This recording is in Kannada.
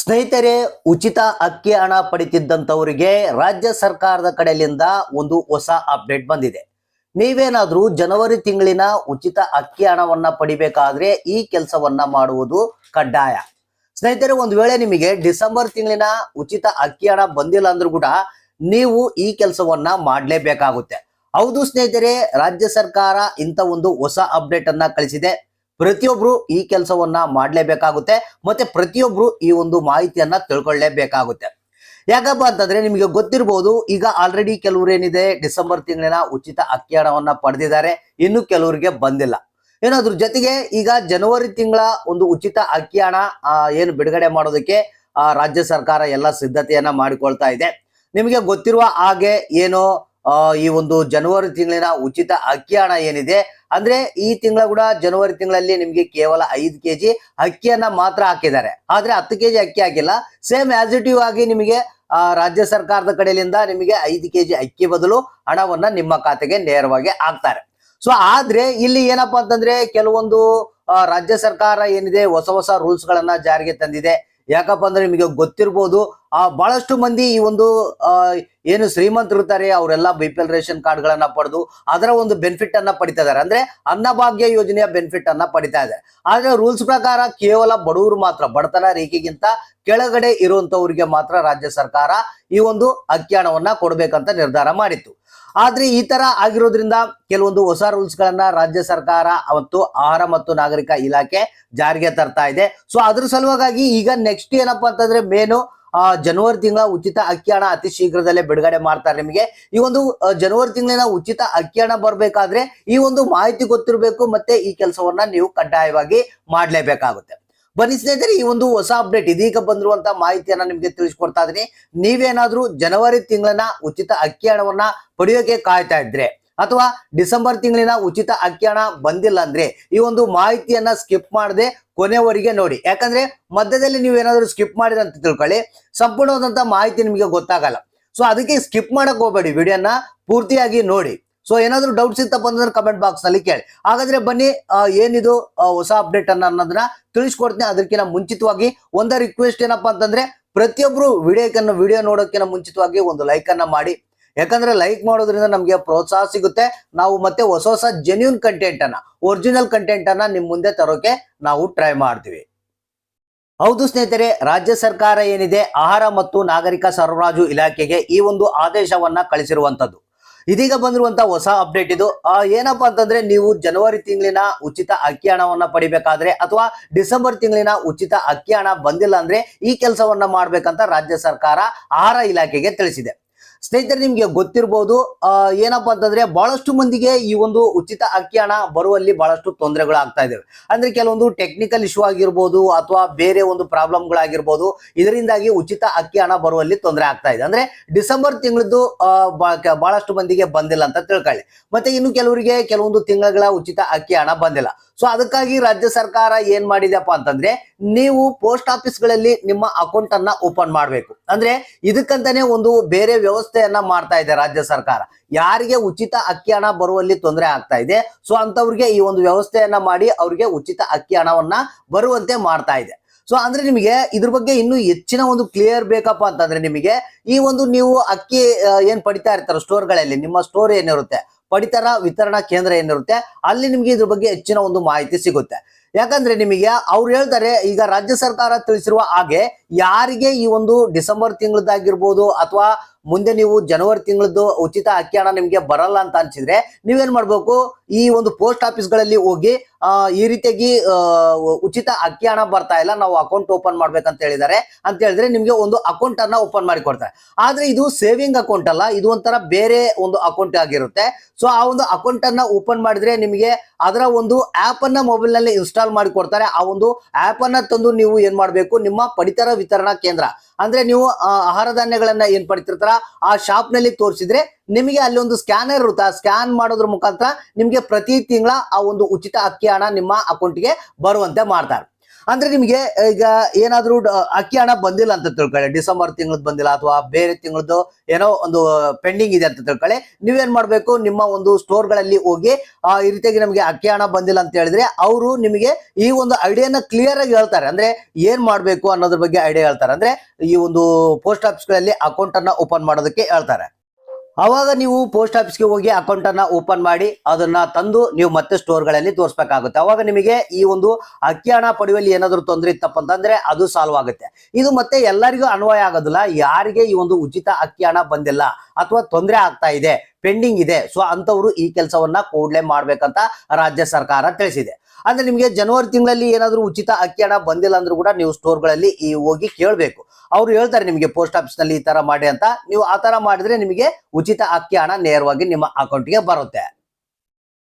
ಸ್ನೇಹಿತರೆ, ಉಚಿತ ಅಕ್ಕಿ ಹಣ ಪಡಿತಿದ್ದಂಥವರಿಗೆ ರಾಜ್ಯ ಸರ್ಕಾರದ ಕಡೆಯಿಂದ ಒಂದು ಹೊಸ ಅಪ್ಡೇಟ್ ಬಂದಿದೆ. ನೀವೇನಾದ್ರೂ ಜನವರಿ ತಿಂಗಳಿನ ಉಚಿತ ಅಕ್ಕಿ ಹಣವನ್ನ ಪಡಿಬೇಕಾದ್ರೆ ಈ ಕೆಲಸವನ್ನ ಮಾಡುವುದು ಕಡ್ಡಾಯ. ಸ್ನೇಹಿತರೆ, ಒಂದು ವೇಳೆ ನಿಮಗೆ ಡಿಸೆಂಬರ್ ತಿಂಗಳಿನ ಉಚಿತ ಅಕ್ಕಿ ಹಣ ಬಂದಿಲ್ಲ ಅಂದ್ರೂ ಕೂಡ ನೀವು ಈ ಕೆಲಸವನ್ನ ಮಾಡಲೇಬೇಕಾಗುತ್ತೆ. ಹೌದು ಸ್ನೇಹಿತರೆ, ರಾಜ್ಯ ಸರ್ಕಾರ ಇಂಥ ಒಂದು ಹೊಸ ಅಪ್ಡೇಟ್ ಅನ್ನ ಕಳಿಸಿದೆ. ಪ್ರತಿಯೊಬ್ರು ಈ ಕೆಲಸವನ್ನ ಮಾಡಲೇಬೇಕಾಗುತ್ತೆ ಮತ್ತೆ ಪ್ರತಿಯೊಬ್ರು ಈ ಒಂದು ಮಾಹಿತಿಯನ್ನ ತಿಳ್ಕೊಳ್ಳೇಬೇಕಾಗುತ್ತೆ. ಯಾಕಪ್ಪ ಅಂತಂದ್ರೆ ನಿಮಗೆ ಗೊತ್ತಿರಬಹುದು ಈಗ ಆಲ್ರೆಡಿ ಕೆಲವರು ಏನಿದೆ, ಡಿಸೆಂಬರ್ ತಿಂಗಳಿನ ಉಚಿತ ಅಕ್ಕಿ ಹಣವನ್ನ ಪಡೆದಿದ್ದಾರೆ, ಇನ್ನು ಕೆಲವರಿಗೆ ಬಂದಿಲ್ಲ. ಏನಾದ್ರ ಜೊತೆಗೆ ಈಗ ಜನವರಿ ತಿಂಗಳ ಒಂದು ಉಚಿತ ಅಕ್ಕಿ ಹಣ ಏನು ಬಿಡುಗಡೆ ಮಾಡೋದಕ್ಕೆ ರಾಜ್ಯ ಸರ್ಕಾರ ಎಲ್ಲ ಸಿದ್ಧತೆಯನ್ನ ಮಾಡಿಕೊಳ್ತಾ ಇದೆ. ನಿಮಗೆ ಗೊತ್ತಿರುವ ಹಾಗೆ ಏನು ಈ ಒಂದು ಜನವರಿ ತಿಂಗಳಿನ ಉಚಿತ ಅಕ್ಕಿ ಹಣ ಏನಿದೆ? ಅಂದ್ರೆ ಈ ತಿಂಗಳ ಕೂಡ ಜನವರಿ ತಿಂಗಳಲ್ಲಿ ನಿಮ್ಗೆ ಕೇವಲ ಐದು ಕೆಜಿ ಅಕ್ಕಿಯನ್ನ ಮಾತ್ರ ಹಾಕಿದ್ದಾರೆ. ಆದ್ರೆ ಹತ್ತು ಕೆಜಿ ಅಕ್ಕಿ ಹಾಕಿಲ್ಲ. ಸೇಮ್ ಆಸಿಟಿವ್ ಆಗಿ ನಿಮಗೆ ರಾಜ್ಯ ಸರ್ಕಾರದ ಕಡೆಯಿಂದ ನಿಮಗೆ ಐದು ಕೆಜಿ ಅಕ್ಕಿ ಬದಲು ಹಣವನ್ನ ನಿಮ್ಮ ಖಾತೆಗೆ ನೇರವಾಗಿ ಹಾಕ್ತಾರೆ. ಸೊ ಆದ್ರೆ ಇಲ್ಲಿ ಏನಪ್ಪಾ ಅಂತಂದ್ರೆ ಕೆಲವೊಂದು ರಾಜ್ಯ ಸರ್ಕಾರ ಏನಿದೆ, ಹೊಸ ಹೊಸ ರೂಲ್ಸ್ ಗಳನ್ನ ಜಾರಿಗೆ ತಂದಿದೆ. ಯಾಕಪ್ಪ ಅಂದ್ರೆ ನಿಮಗೆ ಗೊತ್ತಿರ್ಬೋದು, ಆ, ಬಹಳಷ್ಟು ಮಂದಿ ಈ ಒಂದು ಏನು ಶ್ರೀಮಂತರು ಇರ್ತಾರೆ ಅವರೆಲ್ಲ B P L ration card ಗಳನ್ನ ಪಡೆದು ಅದರ ಒಂದು ಬೆನಿಫಿಟ್ ಅನ್ನ ಪಡಿತಾ ಇದಾರೆ ಅಂದ್ರೆ ಅನ್ನಭಾಗ್ಯ ಯೋಜನೆಯ ಬೆನಿಫಿಟ್ ಅನ್ನ ಪಡಿತಾ ಇದೆ. ಆದ್ರೆ ರೂಲ್ಸ್ ಪ್ರಕಾರ ಕೇವಲ ಬಡವರು ಮಾತ್ರ, ಬಡತನ ರೇಖೆಗಿಂತ ಕೆಳಗಡೆ ಇರುವಂತವರಿಗೆ ಮಾತ್ರ ರಾಜ್ಯ ಸರ್ಕಾರ ಈ ಒಂದು ಅಕ್ಕಿ ಹಣವನ್ನ ಕೊಡ್ಬೇಕಂತ ನಿರ್ಧಾರ ಮಾಡಿತ್ತು. ಆದ್ರೆ ಈ ತರ ಆಗಿರೋದ್ರಿಂದ ಕೆಲವೊಂದು ಹೊಸ ರೂಲ್ಸ್ ಗಳನ್ನ ರಾಜ್ಯ ಸರ್ಕಾರ ಮತ್ತು ಆಹಾರ ಮತ್ತು ನಾಗರಿಕ ಇಲಾಖೆ ಜಾರಿಗೆ ತರ್ತಾ ಇದೆ. ಸೊ ಅದ್ರ ಸಲುವಾಗಿ ಈಗ ನೆಕ್ಸ್ಟ್ ಏನಪ್ಪಾ ಅಂತಂದ್ರೆ ಮೇನು ಜನವರಿ ತಿಂಗಳ ಉಚಿತ ಅಕ್ಕಿ ಅತಿ ಶೀಘ್ರದಲ್ಲೇ ಬಿಡುಗಡೆ ಮಾಡ್ತಾರೆ ನಿಮಗೆ. ಈ ಒಂದು ಜನವರಿ ತಿಂಗಳಿನ ಉಚಿತ ಅಕ್ಕಿ ಹಣ ಬರ್ಬೇಕಾದ್ರೆ ಈ ಒಂದು ಮಾಹಿತಿ ಗೊತ್ತಿರಬೇಕು ಮತ್ತೆ ಈ ಕೆಲಸವನ್ನ ನೀವು ಕಡ್ಡಾಯವಾಗಿ ಮಾಡ್ಲೇಬೇಕಾಗುತ್ತೆ. ಬನ್ನಿ ಸ್ನೇಹಿತರೆ, ಈ ಒಂದು ಹೊಸ ಅಪ್ಡೇಟ್ ಇದೀಗ ಬಂದಿರುವಂತ ಮಾಹಿತಿಯನ್ನ ನಿಮ್ಗೆ ತಿಳಿಸ್ಕೊಡ್ತಾ ಇದೀನಿ ನೀವೇನಾದ್ರೂ ಜನವರಿ ತಿಂಗಳನ್ನ ಉಚಿತ ಅಕ್ಕಿ ಹಣವನ್ನ ಪಡೆಯೋಕೆ ಕಾಯ್ತಾ ಇದ್ರೆ ಅಥವಾ ಡಿಸೆಂಬರ್ ತಿಂಗಳಿನ ಉಚಿತ ಅಕ್ಕಿ ಹಣ ಬಂದಿಲ್ಲ ಅಂದ್ರೆ ಈ ಒಂದು ಮಾಹಿತಿಯನ್ನ ಸ್ಕಿಪ್ ಮಾಡದೆ ಕೊನೆವರೆಗೆ ನೋಡಿ. ಯಾಕಂದ್ರೆ ಮಧ್ಯದಲ್ಲಿ ನೀವು ಏನಾದರೂ ಸ್ಕಿಪ್ ಮಾಡಿದ್ರೆ ಅಂತ ತಿಳ್ಕೊಳ್ಳಿ. ಸಂಪೂರ್ಣವಾದಂತ ಮಾಹಿತಿ ನಿಮಗೆ ಗೊತ್ತಾಗಲ್ಲ. ಸೊ ಅದಕ್ಕೆ ಸ್ಕಿಪ್ ಮಾಡಕ್ ಹೋಗ್ಬೇಡಿ. ವಿಡಿಯೋನ ಪೂರ್ತಿಯಾಗಿ ನೋಡಿ. ಸೊ ಏನಾದ್ರು ಡೌಟ್ಸ್ ಇತ್ತಪ್ಪ ಅಂದ್ರೆ ಕಮೆಂಟ್ ಬಾಕ್ಸ್ನಲ್ಲಿ ಕೇಳಿ. ಹಾಗಾದ್ರೆ ಬನ್ನಿ ಏನಿದು ಹೊಸ ಅಪ್ಡೇಟ್ ಅನ್ನ ಅನ್ನೋದನ್ನ ತಿಳಿಸ್ಕೊಡ್ತೀನಿ. ಅದಕ್ಕಿಂತ ಮುಂಚಿತವಾಗಿ ಒಂದ ರಿಕ್ವೆಸ್ಟ್ ಏನಪ್ಪಾ ಅಂತಂದ್ರೆ, ಪ್ರತಿಯೊಬ್ರು ವಿಡಿಯೋಕನ್ನ ವಿಡಿಯೋ ನೋಡೋಕ್ಕಿಂತ ಮುಂಚಿತವಾಗಿ ಒಂದು ಲೈಕ್ ಅನ್ನ ಮಾಡಿ. ಯಾಕಂದ್ರೆ ಲೈಕ್ ಮಾಡೋದ್ರಿಂದ ನಮಗೆ ಪ್ರೋತ್ಸಾಹ ಸಿಗುತ್ತೆ. ನಾವು ಮತ್ತೆ ಹೊಸ ಹೊಸ ಜೆನ್ಯೂನ್ ಕಂಟೆಂಟ್ ಅನ್ನ ಒರಿಜಿನಲ್ ಕಂಟೆಂಟ್ ಅನ್ನ ನಿಮ್ ಮುಂದೆ ತರೋಕೆ ನಾವು ಟ್ರೈ ಮಾಡ್ತೀವಿ. ಹೌದು ಸ್ನೇಹಿತರೆ, ರಾಜ್ಯ ಸರ್ಕಾರ ಏನಿದೆ, ಆಹಾರ ಮತ್ತು ನಾಗರಿಕ ಸರಬರಾಜು ಇಲಾಖೆಗೆ ಈ ಒಂದು ಆದೇಶವನ್ನ ಕಳಿಸಿರುವಂತದ್ದು ಇದೀಗ ಬಂದಿರುವಂತ ಹೊಸ ಅಪ್ಡೇಟ್ ಇದು. ಏನಪ್ಪಾ ಅಂತಂದ್ರೆ ನೀವು ಜನವರಿ ತಿಂಗಳಿನ ಉಚಿತ ಅಕ್ಕಿ ಹಣವನ್ನ ಪಡಿಬೇಕಾದ್ರೆ ಅಥವಾ ಡಿಸೆಂಬರ್ ತಿಂಗಳಿನ ಉಚಿತ ಅಕ್ಕಿ ಹಣ ಬಂದಿಲ್ಲ ಅಂದ್ರೆ ಈ ಕೆಲಸವನ್ನ ಮಾಡ್ಬೇಕಂತ ರಾಜ್ಯ ಸರ್ಕಾರ ಆಹಾರ ಇಲಾಖೆಗೆ ತಿಳಿಸಿದೆ. ಸ್ನೇಹಿತರೆ, ನಿಮ್ಗೆ ಗೊತ್ತಿರ್ಬೋದು ಏನಪ್ಪಾ ಅಂತಂದ್ರೆ ಬಹಳಷ್ಟು ಮಂದಿಗೆ ಈ ಒಂದು ಉಚಿತ ಅಕ್ಕಿ ಹಣ ಬರುವಲ್ಲಿ ಬಹಳಷ್ಟು ತೊಂದರೆಗಳು ಆಗ್ತಾ ಇದಾವೆ. ಅಂದ್ರೆ ಕೆಲವೊಂದು ಟೆಕ್ನಿಕಲ್ ಇಶ್ಯೂ ಆಗಿರ್ಬೋದು ಅಥವಾ ಬೇರೆ ಒಂದು ಪ್ರಾಬ್ಲಮ್ಗಳಾಗಿರ್ಬೋದು ಇದರಿಂದಾಗಿ ಉಚಿತ ಅಕ್ಕಿ ಹಣ ಬರುವಲ್ಲಿ ತೊಂದರೆ ಆಗ್ತಾ ಇದೆ. ಅಂದ್ರೆ ಡಿಸೆಂಬರ್ ತಿಂಗಳದ್ದು ಬಹಳಷ್ಟು ಮಂದಿಗೆ ಬಂದಿಲ್ಲ ಅಂತ ತಿಳ್ಕೊಳ್ಳಿ. ಮತ್ತೆ ಇನ್ನು ಕೆಲವರಿಗೆ ಕೆಲವೊಂದು ತಿಂಗಳ ಉಚಿತ ಅಕ್ಕಿ ಹಣ ಬಂದಿಲ್ಲ. ಸೊ ಅದಕ್ಕಾಗಿ ರಾಜ್ಯ ಸರ್ಕಾರ ಏನ್ ಮಾಡಿದೆಪ್ಪ ಅಂತಂದ್ರೆ, ನೀವು ಪೋಸ್ಟ್ ಆಫೀಸ್ಗಳಲ್ಲಿ ನಿಮ್ಮ ಅಕೌಂಟ್ ಅನ್ನ ಓಪನ್ ಮಾಡಬೇಕು. ಅಂದ್ರೆ, ಇದಕ್ಕಂತಾನೆ ಒಂದು ಬೇರೆ ವ್ಯವಸ್ಥೆಯನ್ನ ಮಾಡ್ತಾ ಇದೆ ರಾಜ್ಯ ಸರ್ಕಾರ. ಯಾರಿಗೆ ಉಚಿತ ಅಕ್ಕಿ ಹಣ ಬರುವಲ್ಲಿ ತೊಂದರೆ ಆಗ್ತಾ ಇದೆ ಸೊ ಅಂತವ್ರಿಗೆ ಈ ಒಂದು ವ್ಯವಸ್ಥೆಯನ್ನ ಮಾಡಿ ಅವ್ರಿಗೆ ಉಚಿತ ಅಕ್ಕಿ ಹಣವನ್ನ ಬರುವಂತೆ ಮಾಡ್ತಾ ಇದೆ. ಸೊ ಅಂದ್ರೆ ನಿಮಗೆ ಇದ್ರ ಬಗ್ಗೆ ಇನ್ನು ಹೆಚ್ಚಿನ ಒಂದು ಕ್ಲಿಯರ್ ಬೇಕಪ್ಪ ಅಂತಂದ್ರೆ ನಿಮಗೆ, ಈ ಒಂದು ನೀವು ಅಕ್ಕಿ ಏನ್ ಪಡಿತಾ ಇರ್ತಾರ ಸ್ಟೋರ್ಗಳಲ್ಲಿ ನಿಮ್ಮ ಸ್ಟೋರ್ ಏನಿರುತ್ತೆ ಪಡಿತರ ವಿತರಣಾ ಕೇಂದ್ರ ಏನಿರುತ್ತೆ, ಅಲ್ಲಿ ನಿಮಗೆ ಇದ್ರ ಬಗ್ಗೆ ಹೆಚ್ಚಿನ ಒಂದು ಮಾಹಿತಿ ಸಿಗುತ್ತೆ. ಯಾಕಂದ್ರೆ ನಿಮಗೆ ಅವ್ರು ಹೇಳ್ತಾರೆ, ಈಗ ರಾಜ್ಯ ಸರ್ಕಾರ ತಿಳಿಸಿರುವ ಹಾಗೆ ಯಾರಿಗೆ ಈ ಒಂದು ಡಿಸೆಂಬರ್ ತಿಂಗಳದ್ದಾಗಿರ್ಬೋದು ಅಥವಾ ಮುಂದೆ ನೀವು ಜನವರಿ ತಿಂಗಳದ್ದು ಉಚಿತ ಅಕ್ಕಿ ಹಣ ನಿಮ್ಗೆ ಬರಲ್ಲ ಅಂತ ಅನ್ಸಿದ್ರೆ ನೀವೇನ್ ಮಾಡ್ಬೇಕು? ಈ ಒಂದು ಪೋಸ್ಟ್ ಆಫೀಸ್ಗಳಲ್ಲಿ ಹೋಗಿ ಆ, ಈ ರೀತಿಯಾಗಿ ಉಚಿತ ಅಕ್ಕಿ ಹಣ ಬರ್ತಾ ಇಲ್ಲ ನಾವು ಅಕೌಂಟ್ ಓಪನ್ ಮಾಡ್ಬೇಕಂತ ಹೇಳಿದ್ದಾರೆ. ಅಂತ ಹೇಳಿದ್ರೆ ನಿಮ್ಗೆ ಒಂದು ಅಕೌಂಟ್ ಅನ್ನ ಓಪನ್ ಮಾಡಿ ಕೊಡ್ತಾರೆ. ಆದ್ರೆ ಇದು ಸೇವಿಂಗ್ ಅಕೌಂಟ್ ಅಲ್ಲ ಇದು ಒಂಥರ ಬೇರೆ ಒಂದು ಅಕೌಂಟ್ ಆಗಿರುತ್ತೆ. ಸೊ ಆ ಒಂದು ಅಕೌಂಟ್ ಅನ್ನ ಓಪನ್ ಮಾಡಿದ್ರೆ ನಿಮಗೆ ಅದರ ಒಂದು ಆಪ್ ಅನ್ನ ಮೊಬೈಲ್ನಲ್ಲಿ ಇನ್ಸ್ಟಾಲ್ ಮಾಡಿ ಕೊಡ್ತಾರೆ. ಆ ಒಂದು ಆಪ್ ಅನ್ನ ತಂದು ನೀವು ಏನ್ ಮಾಡ್ಬೇಕು? ನಿಮ್ಮ ಪಡಿತರ ವಿತರಣಾ ಕೇಂದ್ರ. ಅಂದ್ರೆ ನೀವು ಆಹಾರ ಧಾನ್ಯಗಳನ್ನ ಏನ್ ಪಡಿತಿರ್ತಾರ, ಆ ಶಾಪ್ನಲ್ಲಿ ತೋರಿಸಿದ್ರೆ ನಿಮಗೆ ಅಲ್ಲಿ ಒಂದು ಸ್ಕ್ಯಾನರ್ ಇರುತ್ತೆ? ಸ್ಕ್ಯಾನ್ ಮಾಡೋದ್ರ ಮುಖಾಂತರ ನಿಮ್ಗೆ ಪ್ರತಿ ತಿಂಗಳ ಆ ಒಂದು ಉಚಿತ ಅಕ್ಕಿ ಹಣ ನಿಮ್ಮ ಅಕೌಂಟ್ಗೆ ಬರುವಂತೆ ಮಾಡ್ತಾರೆ. ಅಂದ್ರೆ ನಿಮಗೆ ಈಗ ಏನಾದ್ರೂ ಅಕ್ಕಿ ಹಣ ಬಂದಿಲ್ಲ ಅಂತ ತಿಳ್ಕೊಳ್ಳಿ. ಡಿಸೆಂಬರ್ ತಿಂಗಳದ್ದು ಬಂದಿಲ್ಲ ಅಥವಾ ಬೇರೆ ತಿಂಗಳದ್ದು ಏನೋ ಒಂದು ಪೆಂಡಿಂಗ್ ಇದೆ ಅಂತ ತಿಳ್ಕೊಳ್ಳಿ. ನೀವೇನ್ ಮಾಡ್ಬೇಕು? ನಿಮ್ಮ ಒಂದು ಸ್ಟೋರ್ಗಳಲ್ಲಿ ಹೋಗಿ ಆ, ಈ ರೀತಿಯಾಗಿ ನಮಗೆ ಅಕ್ಕಿ ಹಣ ಬಂದಿಲ್ಲ ಅಂತ ಹೇಳಿದ್ರೆ ಅವರು ನಿಮಗೆ ಈ ಒಂದು ಐಡಿಯಾನ ಕ್ಲಿಯರ್ ಆಗಿ ಹೇಳ್ತಾರೆ. ಅಂದ್ರೆ ಏನ್ ಮಾಡ್ಬೇಕು ಅನ್ನೋದ್ರ ಬಗ್ಗೆ ಐಡಿಯಾ ಹೇಳ್ತಾರೆ. ಅಂದ್ರೆ ಈ ಒಂದು ಪೋಸ್ಟ್ ಆಫೀಸ್ಗಳಲ್ಲಿ ಅಕೌಂಟ್ ಅನ್ನ ಓಪನ್ ಮಾಡೋದಕ್ಕೆ ಹೇಳ್ತಾರೆ. ಅವಾಗ ನೀವು ಪೋಸ್ಟ್ ಆಫೀಸ್ಗೆ ಹೋಗಿ ಅಕೌಂಟ್ ಅನ್ನ ಓಪನ್ ಮಾಡಿ ಅದನ್ನ ತಂದು ನೀವು ಮತ್ತೆ ಸ್ಟೋರ್ಗಳಲ್ಲಿ ತೋರಿಸಬೇಕಾಗುತ್ತೆ. ಅವಾಗ ನಿಮಗೆ ಈ ಒಂದು ಅಕ್ಕಿ ಹಣ ಪಡೆಯುವಲ್ಲಿ ಏನಾದರೂ ತೊಂದರೆ ಇತ್ತಪ್ಪ ಅಂತಂದ್ರೆ ಅದು ಸಾಲ್ವ್ ಆಗುತ್ತೆ. ಇದು ಮತ್ತೆ ಎಲ್ಲರಿಗೂ ಅನ್ವಯ ಆಗೋದಿಲ್ಲ. ಯಾರಿಗೆ ಈ ಒಂದು ಉಚಿತ ಅಕ್ಕಿ ಹಣ ಬಂದಿಲ್ಲ ಅಥವಾ ತೊಂದರೆ ಆಗ್ತಾ ಇದೆ, ಪೆಂಡಿಂಗ್ ಇದೆ, ಸೊ ಅಂತವರು ಈ ಕೆಲಸವನ್ನ ಕೂಡಲೇ ಮಾಡ್ಬೇಕಂತ ರಾಜ್ಯ ಸರ್ಕಾರ ತಿಳಿಸಿದೆ. ಅಂದ್ರೆ ನಿಮಗೆ ಜನವರಿ ತಿಂಗಳಲ್ಲಿ ಏನಾದರೂ ಉಚಿತ ಅಕ್ಕಿ ಹಣ ಬಂದಿಲ್ಲ ಅಂದ್ರೂ ಕೂಡ ನೀವು ಸ್ಟೋರ್ಗಳಲ್ಲಿ ಈ ಹೋಗಿ ಕೇಳಬೇಕು. ಅವ್ರು ಹೇಳ್ತಾರೆ ನಿಮಗೆ ಪೋಸ್ಟ್ ಆಫೀಸ್ನಲ್ಲಿ ಈ ತರ ಮಾಡಿ ಅಂತ. ನೀವು ಆ ತರ ಮಾಡಿದ್ರೆ ನಿಮಗೆ ಉಚಿತ ಅಕ್ಕಿ ಹಣ ನೇರವಾಗಿ ನಿಮ್ಮ ಅಕೌಂಟ್ಗೆ ಬರುತ್ತೆ.